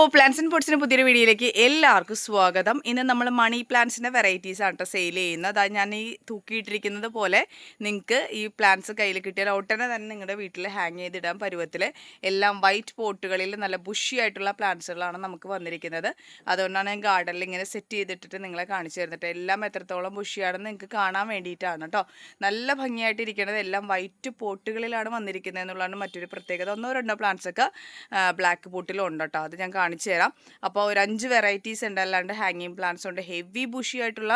Oh plants and ഫുഡ്സിന് പുതിയൊരു വീഡിയോയിലേക്ക് എല്ലാവർക്കും സ്വാഗതം. ഇന്ന് നമ്മൾ മണി പ്ലാന്റ്സിന്റെ വെറൈറ്റീസ് ആണ് കേട്ടോ സെയിൽ ചെയ്യുന്നത്. അതായത് ഞാൻ ഈ തൂക്കിയിട്ടിരിക്കുന്നത് പോലെ നിങ്ങൾക്ക് ഈ പ്ലാന്റ്സ് കയ്യിൽ കിട്ടിയാൽ ഒട്ടനെ തന്നെ നിങ്ങളുടെ വീട്ടിൽ ഹാങ് ചെയ്തിടാൻ പരുവത്തിൽ എല്ലാം വൈറ്റ് പോട്ടുകളിൽ നല്ല ബുഷി ആയിട്ടുള്ള പ്ലാന്റ്സുകളാണ് നമുക്ക് വന്നിരിക്കുന്നത്. അതുകൊണ്ടാണ് ഞാൻ ഗാർഡനിൽ ഇങ്ങനെ സെറ്റ് ചെയ്തിട്ടിട്ട് നിങ്ങളെ കാണിച്ചു തരുന്നിട്ട് എല്ലാം എത്രത്തോളം ബുഷിയാണെന്ന് നിങ്ങൾക്ക് കാണാൻ വേണ്ടിയിട്ടാണ് കേട്ടോ നല്ല ഭംഗിയായിട്ടിരിക്കുന്നത് എല്ലാം വൈറ്റ് പോട്ടുകളിലാണ് വന്നിരിക്കുന്നത് എന്നുള്ളതാണ് മറ്റൊരു പ്രത്യേകത. ഒന്നോ രണ്ടോ പ്ലാന്റ്സൊക്കെ ബ്ലാക്ക് പോട്ടിലും ഉണ്ട് കേട്ടോ അത് ഞാൻ കാണിച്ചു തരാം. അപ്പോൾ ഒരു അഞ്ച് വെറൈറ്റീസ് ഉണ്ട് അല്ലാണ്ട് ഹാങ്ങിങ് പ്ലാന്റ്സ് ഉണ്ട്. ഹെവി ബുഷി ആയിട്ടുള്ള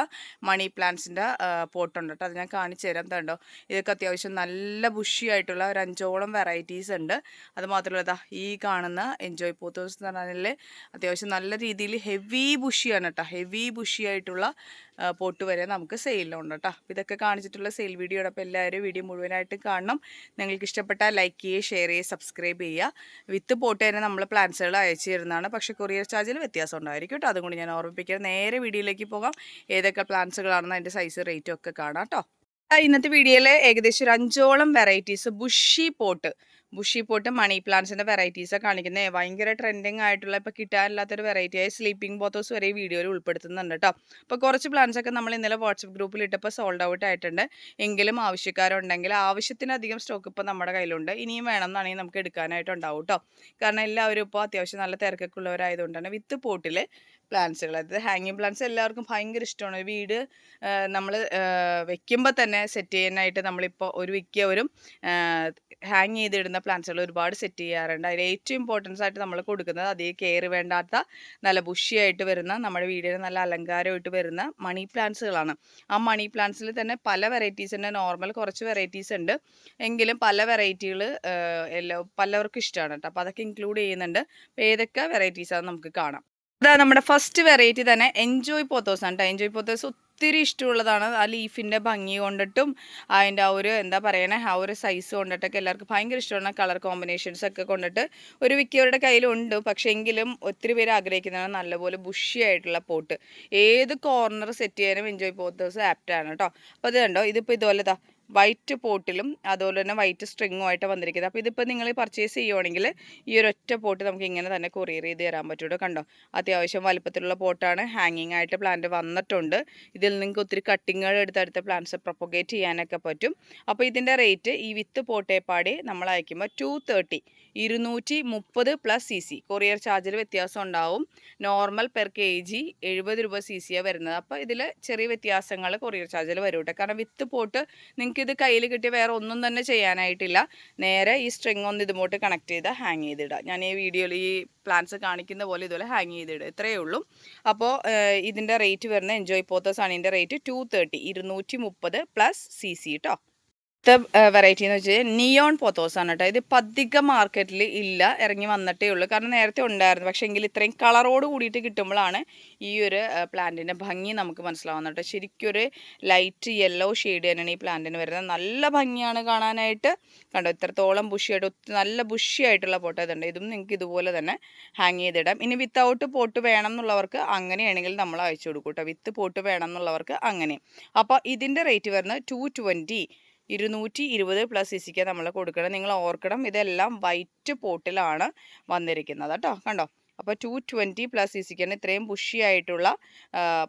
മണി പ്ലാന്റ്സിന്റെ പോട്ടുണ്ട് കേട്ടോ. അത് ഞാൻ കാണിച്ചു തരാം തണ്ടോ ഇതൊക്കെ അത്യാവശ്യം നല്ല ബുഷി ആയിട്ടുള്ള ഒരു അഞ്ചോളം വെറൈറ്റീസ് ഉണ്ട്. അത് മാത്രമല്ല ഇതാ ഈ കാണുന്ന എൻജോയ് പോത്തോസ് എന്ന് പറഞ്ഞാൽ അത്യാവശ്യം നല്ല രീതിയിൽ ഹെവി ബുഷിയാണ് കേട്ടോ. ഹെവി ബുഷി ആയിട്ടുള്ള പോട്ട് വരെ നമുക്ക് സെയിലുണ്ട് കേട്ടോ അപ്പോൾ ഇതൊക്കെ കാണിച്ചിട്ടുള്ള സെയിൽ വീഡിയോയുടെ അപ്പോൾ എല്ലാവരും വീഡിയോ മുഴുവനായിട്ട് കാണണം. നിങ്ങൾക്ക് ഇഷ്ടപ്പെട്ടാൽ ലൈക്ക് ചെയ്യുക ഷെയർ ചെയ്യുക സബ്സ്ക്രൈബ് ചെയ്യുക. വിത്ത് പോട്ട് തന്നെ നമ്മൾ പ്ലാൻസുകൾ അയച്ചു തരുന്നതാണ്. പക്ഷേ കൊറിയർ ചാർജിൽ വ്യത്യാസം ഉണ്ടായിരിക്കും കേട്ടോ അതുകൊണ്ട് ഞാൻ ഓർമ്മിപ്പിക്കാം നേരെ വീഡിയോയിലേക്ക് പോകാം. ഏതൊക്കെ പ്ലാൻസുകളാണെന്ന് അതിന്റെ സൈസ് റേറ്റും ഒക്കെ കാണാം കേട്ടോ ഇന്നത്തെ വീഡിയോയിൽ ഏകദേശം ഒരു അഞ്ചോളം varieties bushy pot. Bushy pot money പ്ലാന്റ്സിന്റെ ഒക്കെ കാണിക്കുന്നത് ഭയങ്കര ട്രെൻഡിങ് ആയിട്ടുള്ള ഇപ്പോൾ കിട്ടാനില്ലാത്തൊരു വെറൈറ്റി ആയി സ്ലീപ്പിംഗ് ബോത്തോസ് വരെ ഈ വീഡിയോയിൽ ഉൾപ്പെടുത്തുന്നുണ്ട് കേട്ടോ അപ്പോൾ കുറച്ച് പ്ലാന്റ്സ് ഒക്കെ നമ്മൾ ഇന്നലെ വാട്സപ്പ് ഗ്രൂപ്പിൽ ഇട്ടപ്പോൾ സോൾഡ് ഔട്ട് ആയിട്ടുണ്ട്. എങ്കിലും ആവശ്യക്കാരുണ്ടെങ്കിൽ ആവശ്യത്തിനധികം സ്റ്റോക്ക് ഇപ്പോൾ നമ്മുടെ കയ്യിലുണ്ട്. ഇനിയും വേണം എന്നാണെങ്കിൽ നമുക്ക് എടുക്കാനായിട്ട് ഉണ്ടാവും കേട്ടോ കാരണം എല്ലാവരും ഇപ്പോൾ അത്യാവശ്യം നല്ല തിരക്കൊക്കെ ഉള്ളവരായതുകൊണ്ട് തന്നെ വിത്ത് പോട്ടിൽ പ്ലാന്റ്സുകൾ അതായത് ഹാങ്ങിങ് പ്ലാന്റ്സ് എല്ലാവർക്കും ഭയങ്കര ഇഷ്ടമാണ്. വീട് നമ്മൾ വെക്കുമ്പോൾ തന്നെ സെറ്റ് ചെയ്യാനായിട്ട് നമ്മളിപ്പോൾ ഒരു മിക്കവരും ഹാങ് ചെയ്തിടുന്ന പ്ലാന്റ്സുകൾ ഒരുപാട് സെറ്റ് ചെയ്യാറുണ്ട്. അതിൽ ഏറ്റവും ഇമ്പോർട്ടൻസ് ആയിട്ട് നമ്മൾ കൊടുക്കുന്നത് അധികം കെയർ വേണ്ടാത്ത നല്ല ബുഷിയായിട്ട് വരുന്ന നമ്മുടെ വീടിന് നല്ല അലങ്കാരമായിട്ട് വരുന്ന മണി പ്ലാന്റ്സുകളാണ്. ആ മണി പ്ലാന്റ്സിൽ തന്നെ പല വെറൈറ്റീസ് ഉണ്ട്. നോർമൽ കുറച്ച് വെറൈറ്റീസ് ഉണ്ട്. എങ്കിലും പല വെറൈറ്റികൾ എല്ലാ പലവർക്കും ഇഷ്ടമാണ് കേട്ടോ. അപ്പോൾ അതൊക്കെ ഇൻക്ലൂഡ് ചെയ്യുന്നുണ്ട്. അപ്പോൾ ഏതൊക്കെ വെറൈറ്റീസാണ് നമുക്ക് കാണാം. അതാ നമ്മുടെ ഫസ്റ്റ് വെറൈറ്റി തന്നെ എൻജോയ് പോത്തോസ് ആണ് കേട്ടോ എൻജോയ് പോത്തോസ് ഒത്തിരി ഇഷ്ടമുള്ളതാണ്. ആ ലീഫിന്റെ ഭംഗി കൊണ്ടിട്ടും അതിന്റെ ആ ഒരു എന്താ പറയണേ ആ ഒരു സൈസ് കൊണ്ടിട്ടൊക്കെ എല്ലാവർക്കും ഭയങ്കര ഇഷ്ടമാണ് കളർ കോമ്പിനേഷൻസ് ഒക്കെ കൊണ്ടിട്ട് ഒരു വിക്കിയവരുടെ കയ്യിലുണ്ട് പക്ഷേ എങ്കിലും ഒത്തിരി പേര് ആഗ്രഹിക്കുന്നതാണ് നല്ലപോലെ ബുഷി ആയിട്ടുള്ള പോട്ട്. ഏത് കോർണർ സെറ്റ് ചെയ്യാനും എൻജോയ് പോത്തേഴ്സ് ആപ്റ്റാണ് കേട്ടോ അപ്പോൾ ഇത് കണ്ടോ? ഇതിപ്പോൾ ഇതുപോലെ വൈറ്റ് പോട്ടിലും അതുപോലെ തന്നെ വൈറ്റ് സ്ട്രിങ്ങും ആയിട്ട് വന്നിരിക്കുന്നത്. അപ്പോൾ ഇതിപ്പോൾ നിങ്ങൾ പർച്ചേസ് ചെയ്യുവാണെങ്കിൽ ഈ ഒരു ഒറ്റ പോട്ട് നമുക്ക് ഇങ്ങനെ തന്നെ കൊറിയർ ചെയ്ത് തരാൻ പറ്റുള്ളൂ. കണ്ടോ? അത്യാവശ്യം വലുപ്പത്തിലുള്ള പോട്ടാണ്. ഹാങ്ങിങ് ആയിട്ട് പ്ലാന്റ് വന്നിട്ടുണ്ട്. ഇതിൽ നിങ്ങൾക്ക് ഒത്തിരി കട്ടിങ്ങുകൾ എടുത്തടുത്ത പ്ലാന്റ്സ് പ്രൊപ്പഗേറ്റ് ചെയ്യാനൊക്കെ പറ്റും. അപ്പോൾ ഇതിന്റെ റേറ്റ് ഈ വിത്ത് പോട്ടേപ്പാടി നമ്മൾ അയക്കുമ്പോൾ ടു തേർട്ടി ഇരുന്നൂറ്റി മുപ്പത് പ്ലസ് സി സി കൊറിയർ ചാർജിൽ വ്യത്യാസം ഉണ്ടാവും. നോർമൽ പെർ കെ ജി എഴുപത് രൂപ സി സിയാണ് വരുന്നത്. അപ്പോൾ ഇതിൽ ചെറിയ വ്യത്യാസങ്ങൾ കൊറിയർ ചാർജിൽ വരും കേട്ടോ കാരണം വിത്ത് പോട്ട് നിങ്ങൾക്ക് ഇത് കയ്യിൽ കിട്ടിയ വേറെ ഒന്നും തന്നെ ചെയ്യാനായിട്ടില്ല. നേരെ ഈ സ്ട്രിങ് ഒന്ന് ഇതുമോട്ട് കണക്ട് ചെയ്ത് ഹാങ് ചെയ്തിടുക ഞാൻ ഈ വീഡിയോയിൽ ഈ പ്ലാന്റ്സ് കാണിക്കുന്ന പോലെ ഇതുപോലെ ഹാങ് ചെയ്തിടുക ഇത്രയേ ഉള്ളൂ. അപ്പോൾ ഇതിന്റെ റേറ്റ് വരുന്ന എൻജോയ് പോത്തേഴ്സ് ആണ് ഇതിന്റെ റേറ്റ് ടു തേർട്ടി ഇരുന്നൂറ്റി മുപ്പത് പ്ലസ് സി സി കേട്ടോ അടുത്ത വെറൈറ്റി എന്ന് വെച്ചാൽ നിയോൺ പോത്തോസാണ് കേട്ടോ ഇത് പതിക മാർക്കറ്റിൽ ഇല്ല ഇറങ്ങി വന്നിട്ടേ ഉള്ളൂ. കാരണം നേരത്തെ ഉണ്ടായിരുന്നു. പക്ഷേ എങ്കിൽ ഇത്രയും കളറോട് കൂടിയിട്ട് കിട്ടുമ്പോഴാണ് ഈ ഒരു പ്ലാന്റിന്റെ ഭംഗി നമുക്ക് മനസ്സിലാവുന്നത് കേട്ടോ ശരിക്കും ഒരു ലൈറ്റ് യെല്ലോ ഷെയ്ഡ് തന്നെയാണ് ഈ പ്ലാന്റിന് വരുന്നത്. നല്ല ഭംഗിയാണ് കാണാനായിട്ട്. കണ്ടോ? ഇത്രത്തോളം ബുഷിയായിട്ട് നല്ല ബുഷിയായിട്ടുള്ള പോട്ട് ഇതുണ്ട്. ഇതും നിങ്ങൾക്ക് ഇതുപോലെ തന്നെ ഹാങ് ചെയ്തിടാം. ഇനി വിത്തൗട്ട് പോട്ട് വേണം എന്നുള്ളവർക്ക് അങ്ങനെയാണെങ്കിൽ നമ്മൾ അയച്ചു കൊടുക്കും കേട്ടോ വിത്ത് പോട്ട് വേണം എന്നുള്ളവർക്ക് അങ്ങനെ. അപ്പോൾ ഇതിന്റെ റേറ്റ് വരുന്നത് ടു ട്വന്റി ഇരുന്നൂറ്റി ഇരുപത് പ്ലസ് സിസിക്ക് നമ്മൾ കൊടുക്കണം. നിങ്ങൾ ഓർക്കണം ഇതെല്ലാം വൈറ്റ് പോട്ടിലാണ് വന്നിരിക്കുന്നത് കേട്ടോ. കണ്ടോ? അപ്പോൾ ടു ട്വന്റി പ്ലസ് സി സിക്കാണ് ഇത്രയും പുഷി ആയിട്ടുള്ള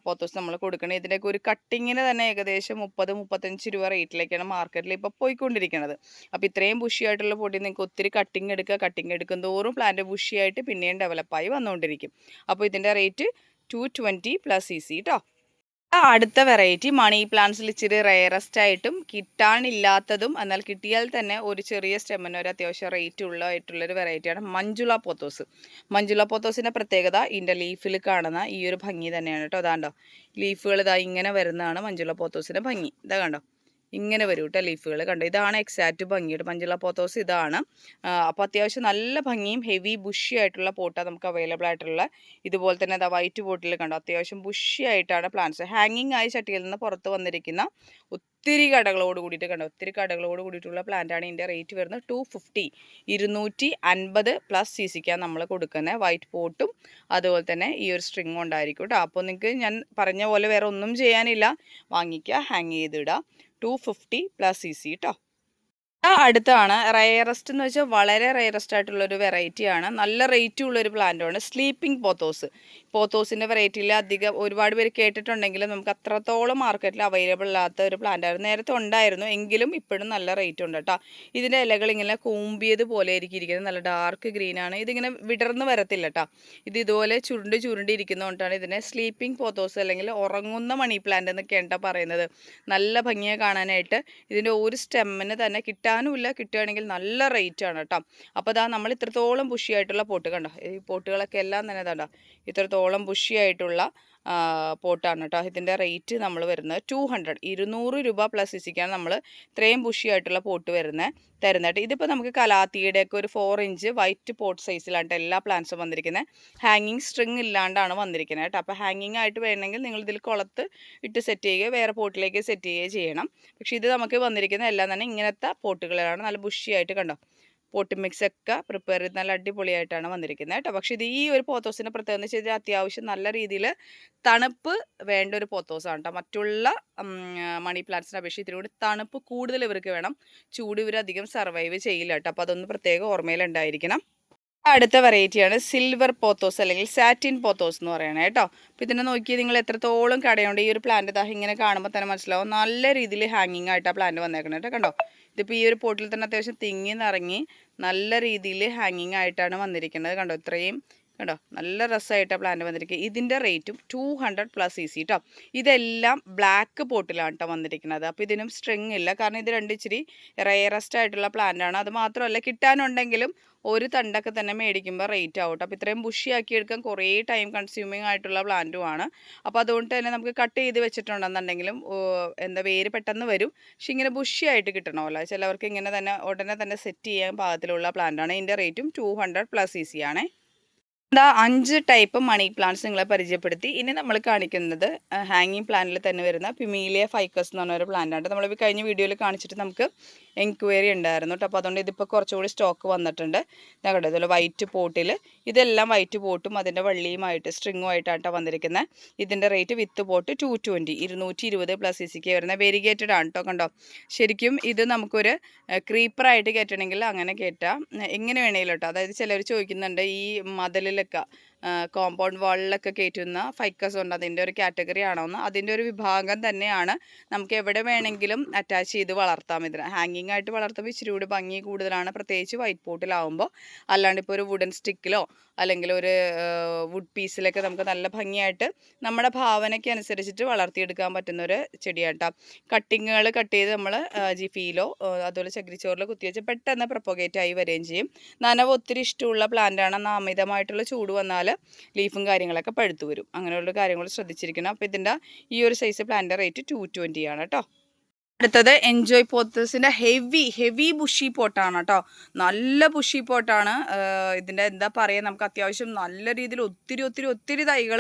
പോത്തോസ് നമ്മൾ കൊടുക്കണം. ഇതിന്റെയൊക്കെ ഒരു കട്ടിങ്ങിന് തന്നെ ഏകദേശം മുപ്പത് മുപ്പത്തഞ്ച് രൂപ റേറ്റിലേക്കാണ് മാർക്കറ്റിൽ ഇപ്പോൾ പോയിക്കൊണ്ടിരിക്കുന്നത്. അപ്പോൾ ഇത്രയും പുഷിയായിട്ടുള്ള പൊടി നിങ്ങൾക്ക് ഒത്തിരി കട്ടിങ് എടുക്കുക. കട്ടിങ് എടുക്കും തോറും പ്ലാന്റ് പുഷിയായിട്ട് ആയിട്ട് പിന്നെയും ഡെവലപ്പായി വന്നുകൊണ്ടിരിക്കും അപ്പോൾ ഇതിന്റെ rate two twenty plus C C കേട്ടോ അടുത്ത വെറൈറ്റി മണി പ്ലാന്റ്സിൽ ഇച്ചിരി റയറസ്റ്റ് ആയിട്ടും കിട്ടാനില്ലാത്തതും എന്നാൽ കിട്ടിയാൽ തന്നെ ഒരു ചെറിയ സ്റ്റെമ്മിന് ഒരു അത്യാവശ്യം റേറ്റ് ഉള്ളതായിട്ടുള്ളൊരു വെറൈറ്റിയാണ് മഞ്ജുള പോത്തോസ്. മഞ്ജുള പോത്തോസിന്റെ പ്രത്യേകത ഇതിന്റെ ലീഫിൽ കാണുന്ന ഈ ഒരു ഭംഗി തന്നെയാണ് കേട്ടോ. അതാണ്ടോ ലീഫുകൾ ഇതാ ഇങ്ങനെ വരുന്നതാണ് മഞ്ജുള പോത്തോസിന്റെ ഭംഗി. ഇതാ കണ്ടോ? ഇങ്ങനെ വരും കേട്ടോ ലീഫുകൾ കണ്ടോ? ഇതാണ് എക്സാക്റ്റ് ഭംഗിയുടെ മഞ്ചുള പോത്തോസ് ഇതാണ്. അപ്പോൾ അത്യാവശ്യം നല്ല ഭംഗിയും ഹെവി ബുഷി ആയിട്ടുള്ള പോട്ടാണ് നമുക്ക് അവൈലബിൾ ആയിട്ടുള്ള. ഇതുപോലെ തന്നെ അതാ വൈറ്റ് പോട്ടിൽ കണ്ടോ? അത്യാവശ്യം ബുഷി ആയിട്ടാണ് പ്ലാന്റ്സ് ഹാങ്ങിങ് ആയി ചട്ടിയിൽ നിന്ന് പുറത്ത് വന്നിരിക്കുന്ന ഒത്തിരി കടകളോട് കൂടിയിട്ട് കണ്ടോ? ഒത്തിരി കടകളോട് കൂടിയിട്ടുള്ള പ്ലാന്റാണ് ഇതിന്റെ റേറ്റ് വരുന്നത് ടു ഫിഫ്റ്റി ഇരുന്നൂറ്റി അൻപത് പ്ലസ് സി സിക്കാണ് നമ്മൾ കൊടുക്കുന്നത് വൈറ്റ് പോട്ടും അതുപോലെ തന്നെ ഈ ഒരു സ്ട്രിങ്ങും ഉണ്ടായിരിക്കും കേട്ടോ അപ്പോൾ നിങ്ങൾക്ക് ഞാൻ പറഞ്ഞ പോലെ വേറെ ഒന്നും ചെയ്യാനില്ല. വാങ്ങിക്കുക hang ചെയ്തിടുക to fifty plus C C കേട്ടോ അടുത്താണ്. റയറസ്റ്റ് എന്ന് വെച്ചാൽ വളരെ റയറസ്റ്റ് ആയിട്ടുള്ള ഒരു വെറൈറ്റി ആണ്. നല്ല റേറ്റ് ഉള്ള ഒരു പ്ലാന്റാണ് സ്ലീപ്പിംഗ് പോത്തോസ് പോത്തോസിന്റെ വെറൈറ്റിയിൽ അധികം ഒരുപാട് പേര് കേട്ടിട്ടുണ്ടെങ്കിലും നമുക്ക് അത്രത്തോളം മാർക്കറ്റിൽ അവൈലബിൾ അല്ലാത്ത ഒരു പ്ലാന്റ് ആയിരുന്നു. നേരത്തെ ഉണ്ടായിരുന്നു. എങ്കിലും ഇപ്പോഴും നല്ല റേറ്റ് ഉണ്ട് കേട്ടോ ഇതിന്റെ ഇലകൾ ഇങ്ങനെ കൂമ്പിയത് പോലെ ഇരിക്കുന്നത് നല്ല ഡാർക്ക് ഗ്രീൻ ആണ്. ഇതിങ്ങനെ വിടർന്ന് വരത്തില്ല കേട്ടോ ഇത് ഇതുപോലെ ചുരുണ്ട് ചുരുണ്ടി ഇരിക്കുന്നതുകൊണ്ടാണ് ഇതിനെ സ്ലീപ്പിംഗ് പോത്തോസ് അല്ലെങ്കിൽ ഉറങ്ങുന്ന മണി പ്ലാന്റ് എന്നൊക്കെയാണ് പറയുന്നത്. നല്ല ഭംഗിയെ കാണാനായിട്ട്. ഇതിന്റെ ഒരു സ്റ്റെമ്മിന് തന്നെ കിട്ടാനുമില്ല കിട്ടുകയാണെങ്കിൽ നല്ല റേറ്റ് ആണ് കേട്ടോ അപ്പോൾ അതാ നമ്മൾ ഇത്രത്തോളം ബുഷിയായിട്ടുള്ള പോട്ട് കണ്ടോ? ഈ പോട്ടുകളൊക്കെ എല്ലാം തന്നെ ഇതാണ്ടോ ഇത്രത്തോളം ബുഷിയായിട്ടുള്ള പോട്ടാണ് കേട്ടോ. ഇതിന്റെ റേറ്റ് നമ്മൾ വരുന്നത് ടു ഹൺഡ്രഡ് ഇരുന്നൂറ് രൂപ പ്ലസ് ഇസിക്കാണ് നമ്മൾ ഇത്രയും ബുഷിയായിട്ടുള്ള പോട്ട് വരുന്നത് തരുന്നത് ഇതിപ്പോൾ നമുക്ക് കലാത്തിയുടെയൊക്കെ ഒരു ഫോർ ഇഞ്ച് വൈറ്റ് പോട്ട് സൈസിലാണ് എല്ലാ പ്ലാന്റ്സും വന്നിരിക്കുന്നത്. ഹാങ്ങിങ് സ്ട്രിങ് ഇല്ലാണ്ടാണ് വന്നിരിക്കുന്നത് കേട്ടോ. അപ്പോൾ ഹാങ്ങിങ് ആയിട്ട് വേണമെങ്കിൽ നിങ്ങൾ ഇതിൽ കുളത്ത് ഇട്ട് സെറ്റ് ചെയ്യുകയോ വേറെ പോട്ടിലേക്ക് സെറ്റ് ചെയ്യുകയോ ചെയ്യണം. പക്ഷേ ഇത് നമുക്ക് വന്നിരിക്കുന്ന എല്ലാം തന്നെ ഇങ്ങനത്തെ പോട്ടുകളാണ് നല്ല ബുഷിയായിട്ട് കണ്ടോ. പോട്ട് മിക്സ് ഒക്കെ പ്രിപ്പയർ ചെയ്ത് നല്ല അടിപൊളിയായിട്ടാണ് വന്നിരിക്കുന്നത് കേട്ടോ. പക്ഷേ ഇത് ഈ ഒരു പോത്തോസിന്റെ പ്രത്യേകത എന്ന് വെച്ചാൽ അത്യാവശ്യം നല്ല രീതിയിൽ തണുപ്പ് വേണ്ട ഒരു പോത്തോസാണ് കേട്ടോ. മറ്റുള്ള മണി പ്ലാന്റ്സിനെ അപേക്ഷിച്ച് ഇത്തിരി കൂടി തണുപ്പ് കൂടുതൽ ഇവർക്ക് വേണം. ചൂട് ഇവർ അധികം സർവൈവ് ചെയ്യില്ല കേട്ടോ. അപ്പോൾ അതൊന്ന് പ്രത്യേക ഓർമ്മയിലുണ്ടായിരിക്കണം. അടുത്ത വെറൈറ്റിയാണ് സിൽവർ പോത്തോസ് അല്ലെങ്കിൽ സാറ്റിൻ പോത്തോസ് എന്ന് പറയണേ കേട്ടോ. അപ്പോൾ ഇതിനെ നോക്കി നിങ്ങൾ എത്രത്തോളം കടയുണ്ട്. ഈ ഒരു പ്ലാന്റ് ദാഹം ഇങ്ങനെ കാണുമ്പോൾ തന്നെ മനസ്സിലാവും. നല്ല രീതിയിൽ ഹാങ്ങിങ് ആയിട്ട് ആ പ്ലാന്റ് വന്നേക്കണം കേട്ടോ കണ്ടോ? ഇതിപ്പോൾ ഈ ഒരു പോട്ടിൽ തന്നെ അത്യാവശ്യം തിങ്ങി നിറങ്ങി നല്ല രീതിയിൽ ഹാങ്ങിങ് ആയിട്ടാണ് വന്നിരിക്കുന്നത് കണ്ടോ? ഇത്രയും കണ്ടോ? നല്ല രസമായിട്ട് പ്ലാന്റ് വന്നിരിക്കുക ഇതിന്റെ റേറ്റും two hundred plus C C കേട്ടോ ഇതെല്ലാം ബ്ലാക്ക് പോട്ടിലാണ് കേട്ടോ വന്നിരിക്കുന്നത്. അപ്പോൾ ഇതിനും സ്ട്രിങ് ഇല്ല. കാരണം ഇത് രണ്ട് ഇച്ചിരി റയറസ്റ്റ് ആയിട്ടുള്ള പ്ലാന്റ് ആണ്. അത് മാത്രമല്ല കിട്ടാനുണ്ടെങ്കിലും ഒരു തണ്ടൊക്കെ തന്നെ മേടിക്കുമ്പോൾ റേറ്റ് ആവും അപ്പോൾ ഇത്രയും ബുഷിയാക്കി എടുക്കാൻ കുറേ ടൈം കൺസ്യൂമിങ് ആയിട്ടുള്ള പ്ലാന്റുമാണ് അപ്പോൾ അതുകൊണ്ട് തന്നെ നമുക്ക് കട്ട് ചെയ്ത് വെച്ചിട്ടുണ്ടെന്നുണ്ടെങ്കിലും എന്താ വേര് പെട്ടെന്ന് വരും. പക്ഷെ ഇങ്ങനെ ബുഷിയായിട്ട് കിട്ടണമല്ലോ. ചിലവർക്ക് ഇങ്ങനെ തന്നെ ഉടനെ തന്നെ സെറ്റ് ചെയ്യാൻ പാകത്തിലുള്ള പ്ലാന്റാണ് ഇതിന്റെ റേറ്റും two hundred plus C C ആണേ. അഞ്ച് ടൈപ്പ് മണി പ്ലാന്റ്സ് നിങ്ങളെ പരിചയപ്പെടുത്തി. ഇനി നമ്മൾ കാണിക്കുന്നത് ഹാങ്ങിങ് പ്ലാന്റിൽ തന്നെ വരുന്ന പിമീലിയ ഫൈക്കസ് എന്ന് പറഞ്ഞ ഒരു പ്ലാന്റാണ് നമ്മൾ കഴിഞ്ഞ വീഡിയോയിൽ കാണിച്ചിട്ട് നമുക്ക് എൻക്വയറി ഉണ്ടായിരുന്നു അപ്പോൾ അതുകൊണ്ട് ഇതിപ്പോൾ കുറച്ചുകൂടി സ്റ്റോക്ക് വന്നിട്ടുണ്ട്. ഞങ്ങളുടെ ഇതുപോലെ വൈറ്റ് പോട്ടിൽ ഇതെല്ലാം വൈറ്റ് പോട്ടും അതിന്റെ വള്ളിയുമായിട്ട് സ്ട്രിങ്ങുമായിട്ടാണ് വന്നിരിക്കുന്നത് ഇതിന്റെ rate with pot two twenty ഇരുന്നൂറ്റി ഇരുപത് പ്ലസ് സിക്ക് വരുന്ന വെരിഗേറ്റഡ് ആണ് കേട്ടോ കണ്ടോ. ശരിക്കും ഇത് നമുക്കൊരു ക്രീപ്പറായിട്ട് കയറ്റണമെങ്കിൽ അങ്ങനെ കയറ്റാം. എങ്ങനെ വേണമെങ്കിലും കേട്ടോ അതായത് ചിലർ ചോദിക്കുന്നുണ്ട് ഈ లెక్క കോമ്പൗണ്ട് വാളിലൊക്കെ കയറ്റുന്ന ഫൈക്കസ് ഉണ്ട്. അതിന്റെ ഒരു കാറ്റഗറി ആണോന്ന്. അതിന്റെ ഒരു വിഭാഗം തന്നെയാണ് നമുക്ക് എവിടെ വേണമെങ്കിലും അറ്റാച്ച് ചെയ്ത് വളർത്താം ഇതിന്. ഹാങ്ങിങ് ആയിട്ട് വളർത്തുമ്പോൾ ഇച്ചിരി കൂടി ഭംഗി കൂടുതലാണ്. പ്രത്യേകിച്ച് വൈറ്റ് പോട്ടിലാവുമ്പോൾ അല്ലാണ്ട് ഇപ്പോൾ ഒരു വുഡൻ സ്റ്റിക്കിലോ അല്ലെങ്കിൽ ഒരു വുഡ് പീസിലൊക്കെ നമുക്ക് നല്ല ഭംഗിയായിട്ട് നമ്മുടെ ഭാവനയ്ക്ക് അനുസരിച്ചിട്ട് വളർത്തിയെടുക്കാൻ പറ്റുന്ന ഒരു ചെടിയാട്ടോ കട്ടിങ്ങുകൾ കട്ട് ചെയ്ത് നമ്മൾ ജിഫിയിലോ അതുപോലെ ചകിരിച്ചോറിലോ കുത്തിവെച്ച് പെട്ടെന്ന് പ്രൊപ്പഗേറ്റ് ആയി വരികയും ചെയ്യും. നനവ് ഒത്തിരി ഇഷ്ടമുള്ള പ്ലാന്റാണ് ആണ് അമിതമായിട്ടുള്ള ചൂട് വന്നാൽ ലീഫും കാര്യങ്ങളൊക്കെ പഴുത്തു വരും. അങ്ങനെയുള്ള കാര്യങ്ങൾ ശ്രദ്ധിച്ചിരിക്കണം. അപ്പോൾ ഇതിന്റെ ഈ ഒരു size plant rate two twenty ആണ് കേട്ടോ അടുത്തത് എൻജോയ് പോത്തേഴ്സിന്റെ ഹെവി ഹെവി ബുഷി പോട്ടാണ് കേട്ടോ. നല്ല ബുഷി പോട്ടാണ് ഇതിന്റെ എന്താ പറയുക നമുക്ക് അത്യാവശ്യം നല്ല രീതിയിൽ ഒത്തിരി ഒത്തിരി ഒത്തിരി തൈകൾ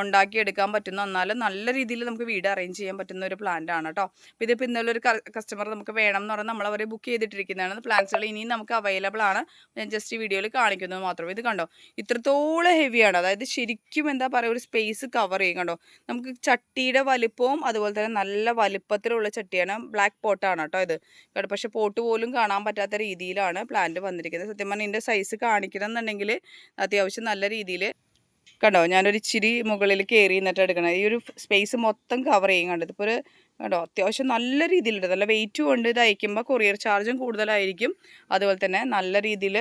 ഉണ്ടാക്കിയെടുക്കാൻ പറ്റുന്ന എന്നാലും നല്ല രീതിയിൽ നമുക്ക് വീട് അറേഞ്ച് ചെയ്യാൻ പറ്റുന്ന ഒരു പ്ലാന്റ് ആണ് കേട്ടോ. അപ്പോൾ ഇതിപ്പോൾ ഇന്നലെ ഒരു കസ്റ്റമർ നമുക്ക് വേണം എന്ന് പറഞ്ഞാൽ നമ്മൾ അവരെ ബുക്ക് ചെയ്തിട്ടിരിക്കുന്നതാണ് പ്ലാന്റ്സുകൾ ഇനിയും നമുക്ക് അവൈലബിൾ ആണ്. ഞാൻ ജസ്റ്റ് ഈ വീഡിയോയിൽ കാണിക്കുന്നത് മാത്രമേ. ഇത് കണ്ടോ? ഇത്രത്തോളം ഹെവിയാണ് അതായത് ശരിക്കും എന്താ പറയുക ഒരു സ്പേസ് കവർ ചെയ്യും കണ്ടോ? നമുക്ക് ചട്ടിയുടെ വലിപ്പവും അതുപോലെ തന്നെ നല്ല വലിപ്പത്തിലുള്ള ചട്ടിയാണ് ബ്ലാക്ക് പോട്ടാണ് കേട്ടോ ഇത്. പക്ഷേ പോട്ട് പോലും കാണാൻ പറ്റാത്ത രീതിയിലാണ് പ്ലാന്റ് വന്നിരിക്കുന്നത്. സത്യം പറഞ്ഞാൽ ഇതിന്റെ സൈസ് കാണിക്കണം എന്നുണ്ടെങ്കിൽ അത്യാവശ്യം നല്ല രീതിയിൽ കണ്ടോ ഞാനൊരു ഇച്ചിരി മുകളിൽ കയറി നിന്നിട്ട് എടുക്കണം. ഈ ഒരു സ്പേസ് മൊത്തം കവർ ചെയ്യും കണ്ടത് ഇപ്പോൾ ഒരു കേട്ടോ? അത്യാവശ്യം നല്ല രീതിയിലുണ്ട് നല്ല വെയിറ്റ് കൊണ്ട് ഇത് അയക്കുമ്പോൾ കൊറിയർ ചാർജും കൂടുതലായിരിക്കും. അതുപോലെ തന്നെ നല്ല രീതിയിൽ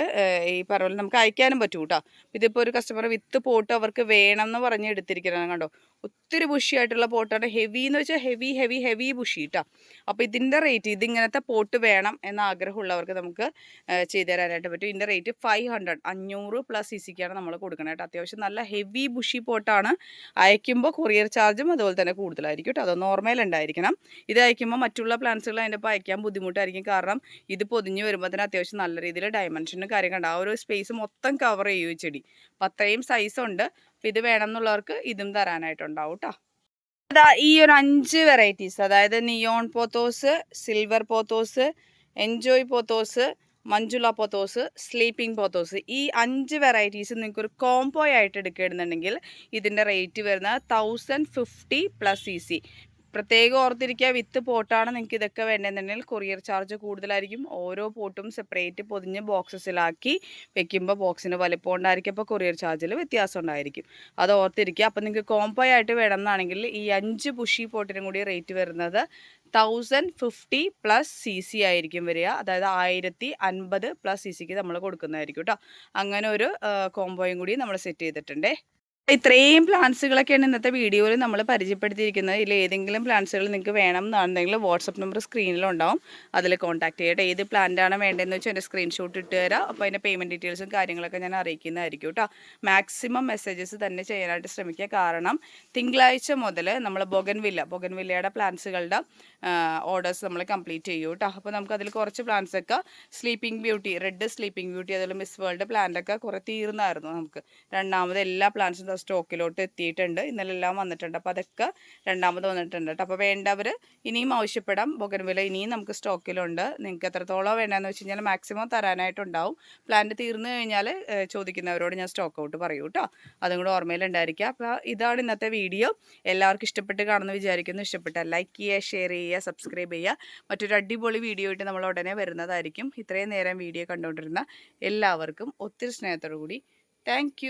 ഈ പറഞ്ഞ നമുക്ക് അയക്കാനും പറ്റും കേട്ടോ ഇതിപ്പോൾ ഒരു കസ്റ്റമർ വിത്ത് പോട്ട് അവർക്ക് വേണം എന്ന് പറഞ്ഞ് എടുത്തിരിക്കുന്നതാണ് കണ്ടോ? ഒത്തിരി ബുഷിയായിട്ടുള്ള പോട്ടാണ് ഹെവി എന്ന് വെച്ചാൽ ഹെവി ഹെവി ഹെവി ബുഷി കേട്ടോ അപ്പോൾ ഇതിന്റെ റേറ്റ് ഇതിങ്ങനത്തെ പോട്ട് വേണം എന്ന ആഗ്രഹമുള്ളവർക്ക് നമുക്ക് ചെയ്തു തരാനായിട്ട് പറ്റും. ഇതിന്റെ റേറ്റ് ഫൈവ് ഹൺഡ്രഡ് അഞ്ഞൂറ് പ്ലസ് സി സിക്കാണ് നമ്മൾ കൊടുക്കണേ കേട്ടോ അത്യാവശ്യം നല്ല ഹെവി ബുഷി പോട്ടാണ് അയക്കുമ്പോൾ കൊറിയർ ചാർജും അതുപോലെ തന്നെ കൂടുതലായിരിക്കും കേട്ടോ അത് നോർമൽ ഉണ്ടായിരിക്കണം. ഇത് അയക്കുമ്പോൾ മറ്റുള്ള പ്ലാന്റ്സുകൾ അതിന്റെ ഇപ്പോൾ അയക്കാൻ ബുദ്ധിമുട്ടായിരിക്കും. കാരണം ഇത് പൊതിഞ്ഞ് വരുമ്പോൾ തന്നെ അത്യാവശ്യം നല്ല രീതിയിൽ ഡയമെൻഷനും കാര്യം കണ്ട ആ ഒരു സ്പേസ് മൊത്തം കവർ ചെയ്യും ചെടി. അപ്പം അത്രയും സൈസ് ഉണ്ട്. അപ്പം ഇത് വേണം എന്നുള്ളവർക്ക് ഇതും തരാനായിട്ടുണ്ടാവും കേട്ടോ അതാ ഈ ഒരു അഞ്ച് വെറൈറ്റീസ് അതായത് neon pothos silver pothos N'Joy pothos Manjula pothos sleeping pothos ഈ അഞ്ച് വെറൈറ്റീസ് നിങ്ങൾക്ക് ഒരു കോംബോ ആയിട്ട് എടുക്കുകയാണെന്നുണ്ടെങ്കിൽ ഇതിന്റെ റേറ്റ് വരുന്നത് thousand fifty plus C C പ്രത്യേകം ഓർത്തിരിക്കുക. വിത്ത് പോട്ടാണ് നിങ്ങൾക്ക് ഇതൊക്കെ വേണ്ടതെന്നുണ്ടെങ്കിൽ കൊറിയർ ചാർജ് കൂടുതലായിരിക്കും. ഓരോ പോട്ടും സെപ്പറേറ്റ് പൊതിഞ്ഞ് ബോക്സസിലാക്കി വെക്കുമ്പോൾ ബോക്സിന് വലിപ്പം ഉണ്ടായിരിക്കും. അപ്പോൾ കൊറിയർ ചാർജിൽ വ്യത്യാസം ഉണ്ടായിരിക്കും. അത് ഓർത്തിരിക്കുക. അപ്പോൾ നിങ്ങൾക്ക് കോംബോ ആയിട്ട് വേണം എന്നാണെങ്കിൽ ഈ അഞ്ച് പുഷി പോട്ടിനും കൂടി റേറ്റ് വരുന്നത് thousand fifty plus C C ആയിരിക്കും വരിക. അതായത് ആയിരത്തി അൻപത് പ്ലസ് സി സിക്ക് നമ്മൾ കൊടുക്കുന്നതായിരിക്കും കേട്ടോ. അങ്ങനെ ഒരു കോംബോയും കൂടി നമ്മൾ സെറ്റ് ചെയ്തിട്ടുണ്ടേ. ഇത്രയും പ്ലാൻസുകളൊക്കെയാണ് ഇന്നത്തെ വീഡിയോയിൽ നമ്മൾ പരിചയപ്പെടുത്തിയിരിക്കുന്നത്. ഇതിൽ ഏതെങ്കിലും പ്ലാന്റ്സുകൾ നിങ്ങൾക്ക് വേണം എന്നുണ്ടെങ്കിൽ വാട്സപ്പ് നമ്പർ സ്ക്രീനിലുണ്ടാവും. അതിൽ കോൺടാക്ട് ചെയ്യട്ടെ. ഏത് പ്ലാന്റാണ് വേണ്ടതെന്ന് വെച്ചാൽ എന്റെ സ്ക്രീൻഷോട്ട് ഇട്ട് തരാം. അപ്പോൾ അതിന്റെ പേയ്മെന്റ് ഡീറ്റെയിൽസും കാര്യങ്ങളൊക്കെ ഞാൻ അറിയിക്കുന്നതായിരിക്കും കേട്ടോ. മാക്സിമം മെസ്സേജസ് തന്നെ ചെയ്യാനായിട്ട് ശ്രമിക്കുക. കാരണം തിങ്കളാഴ്ച മുതൽ നമ്മൾ ബൊഗൻവില്ല ബൊഗൻവില്ലയുടെ പ്ലാൻസുകളുടെ ഓർഡേഴ്സ് നമ്മൾ കംപ്ലീറ്റ് ചെയ്യും കേട്ടോ. അപ്പോൾ നമുക്കതിൽ കുറച്ച് പ്ലാന്റ്സൊക്കെ sleeping beauty red sleeping beauty അതുപോലെ മിസ് വേൾഡ് പ്ലാന്റൊക്കെ കുറേ തീർന്നായിരുന്നു നമുക്ക്. രണ്ടാമത് എല്ലാ പ്ലാന്റ്സും സ്റ്റോക്കിലോട്ട് എത്തിയിട്ടുണ്ട്. ഇന്നലെ എല്ലാം വന്നിട്ടുണ്ട്. അപ്പോൾ അതൊക്കെ രണ്ടാമത് വന്നിട്ടുണ്ട് കേട്ടോ. അപ്പോൾ വേണ്ടവർ ഇനിയും ആവശ്യപ്പെടാം. ബൊഗൻവില ഇനിയും നമുക്ക് സ്റ്റോക്കിലുണ്ട്. നിങ്ങൾക്ക് എത്രത്തോളം വേണ്ടതെന്ന് വെച്ച് കഴിഞ്ഞാൽ മാക്സിമം തരാനായിട്ടുണ്ടാവും. പ്ലാന്റ് തീർന്നു കഴിഞ്ഞാൽ ചോദിക്കുന്നവരോട് ഞാൻ സ്റ്റോക്ക് ഔട്ട് പറയൂ കേട്ടോ. അതും കൂടെ ഓർമ്മയിലുണ്ടായിരിക്കുക അപ്പോൾ ഇതാണ് ഇന്നത്തെ വീഡിയോ എല്ലാവർക്കും ഇഷ്ടപ്പെട്ട് കാണുമെന്ന് വിചാരിക്കുന്നു. ഇഷ്ടപ്പെട്ടാൽ ലൈക്ക് ചെയ്യുക ഷെയർ ചെയ്യുക സബ്സ്ക്രൈബ് ചെയ്യുക. മറ്റൊരു അടിപൊളി വീഡിയോ ആയിട്ട് നമ്മൾ ഉടനെ വരുന്നതായിരിക്കും. ഇത്രയും നേരം വീഡിയോ കണ്ടുകൊണ്ടിരുന്ന എല്ലാവർക്കും ഒത്തിരി സ്നേഹത്തോടു കൂടി താങ്ക്